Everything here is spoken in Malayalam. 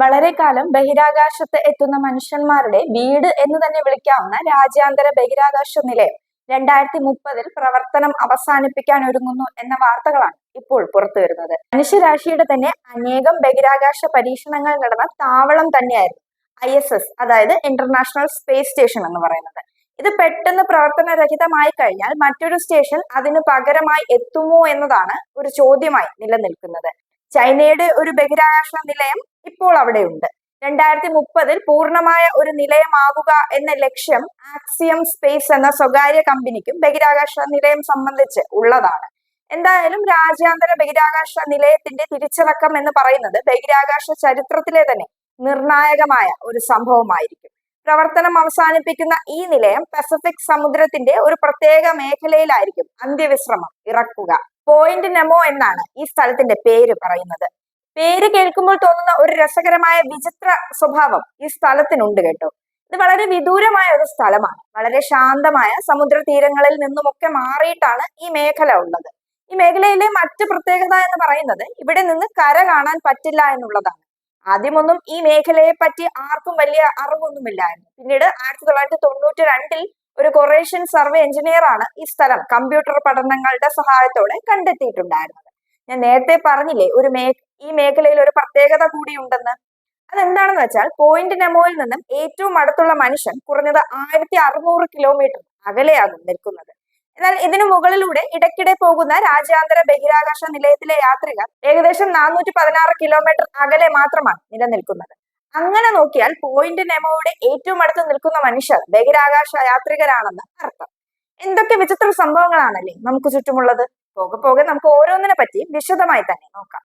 വളരെ കാലം ബഹിരാകാശത്ത് എത്തുന്ന മനുഷ്യന്മാരുടെ വീട് എന്ന് തന്നെ വിളിക്കാവുന്ന രാജ്യാന്തര ബഹിരാകാശ നിലയം. രണ്ടായിരത്തി മുപ്പതിൽ പ്രവർത്തനം അവസാനിപ്പിക്കാൻ ഒരുങ്ങുന്നു എന്ന വാർത്തകളാണ് ഇപ്പോൾ പുറത്തു വരുന്നത്. മനുഷ്യരാശിയുടെ തന്നെ അനേകം ബഹിരാകാശ പരീക്ഷണങ്ങൾ നടന്ന താവളം തന്നെയായിരുന്നു ഐ എസ് എസ് അതായത് ഇന്റർനാഷണൽ സ്പേസ് സ്റ്റേഷൻ എന്ന് പറയുന്നത്. ഇത് പെട്ടെന്ന് പ്രവർത്തനരഹിതമായി കഴിഞ്ഞാൽ മറ്റൊരു സ്റ്റേഷൻ അതിനു പകരമായി എത്തുമോ എന്നതാണ് ഒരു ചോദ്യമായി നിലനിൽക്കുന്നത്. ചൈനയുടെ ഒരു ബഹിരാകാശ നിലയം ഇപ്പോൾ അവിടെയുണ്ട്. രണ്ടായിരത്തി മുപ്പതിൽ പൂർണമായ ഒരു നിലയമാകുക എന്ന ലക്ഷ്യം ആക്സിയം സ്പേസ് എന്ന സ്വകാര്യ കമ്പനിക്കും ബഹിരാകാശ നിലയം സംബന്ധിച്ച് ഉള്ളതാണ്. എന്തായാലും രാജ്യാന്തര ബഹിരാകാശ നിലയത്തിന്റെ തിരിച്ചടക്കം എന്ന് പറയുന്നത് ബഹിരാകാശ ചരിത്രത്തിലെ തന്നെ നിർണായകമായ ഒരു സംഭവമായിരിക്കും. പ്രവർത്തനം അവസാനിപ്പിക്കുന്ന ഈ നിലയം പസഫിക് സമുദ്രത്തിന്റെ ഒരു പ്രത്യേക മേഖലയിലായിരിക്കും അന്ത്യവിശ്രമം ഇറക്കുക. പോയിന്റ് നെമോ എന്നാണ് ഈ സ്ഥലത്തിന്റെ പേര് പറയുന്നത്. പേര് കേൾക്കുമ്പോൾ തോന്നുന്ന ഒരു രസകരമായ വിചിത്ര സ്വഭാവം ഈ സ്ഥലത്തിനുണ്ട് കേട്ടോ. ഇത് വളരെ വിദൂരമായ ഒരു സ്ഥലമാണ്. വളരെ ശാന്തമായ സമുദ്ര തീരങ്ങളിൽ നിന്നുമൊക്കെ മാറിയിട്ടാണ് ഈ മേഖല ഉള്ളത്. ഈ മേഖലയിലെ മറ്റ് പ്രത്യേകത എന്ന് പറയുന്നത് ഇവിടെ നിന്ന് കര കാണാൻ പറ്റില്ല എന്നുള്ളതാണ്. ആദ്യമൊന്നും ഈ മേഖലയെ പറ്റി ആർക്കും വലിയ അറിവൊന്നുമില്ലായിരുന്നു. പിന്നീട് ആയിരത്തി തൊള്ളായിരത്തി തൊണ്ണൂറ്റി രണ്ടിൽ ഒരു കൊറേഷ്യൻ സർവേ എഞ്ചിനീയറാണ് ഈ സ്ഥലം കമ്പ്യൂട്ടർ പഠനങ്ങളുടെ സഹായത്തോടെ കണ്ടെത്തിയിട്ടുണ്ടായിരുന്നത്. ഞാൻ നേരത്തെ പറഞ്ഞില്ലേ ഒരു മേ ഈ മേഖലയിൽ ഒരു പ്രത്യേകത കൂടി ഉണ്ടെന്ന്. അതെന്താണെന്ന് വെച്ചാൽ പോയിന്റ് നെമോയിൽ നിന്നും ഏറ്റവും അടുത്തുള്ള മനുഷ്യൻ കുറഞ്ഞത് ആയിരത്തി അറുന്നൂറ് കിലോമീറ്റർ അകലെയാകും നിൽക്കുന്നത്. എന്നാൽ ഇതിനു മുകളിലൂടെ ഇടയ്ക്കിടെ പോകുന്ന രാജ്യാന്തര ബഹിരാകാശ നിലയത്തിലെ യാത്രികർ ഏകദേശം നാനൂറ്റി പതിനാറ് കിലോമീറ്റർ അകലെ മാത്രമാണ് നിലനിൽക്കുന്നത്. അങ്ങനെ നോക്കിയാൽ പോയിന്റ് നെമോയുടെ ഏറ്റവും അടുത്ത് നിൽക്കുന്ന മനുഷ്യർ ബഹിരാകാശ യാത്രികരാണെന്ന് അർത്ഥം. എന്തൊക്കെ വിചിത്ര സംഭവങ്ങളാണല്ലേ നമുക്ക് ചുറ്റുമുള്ളത്? പോകെ പോകെ നമുക്ക് ഓരോന്നിനെ പറ്റി വിശദമായി തന്നെ നോക്കാം.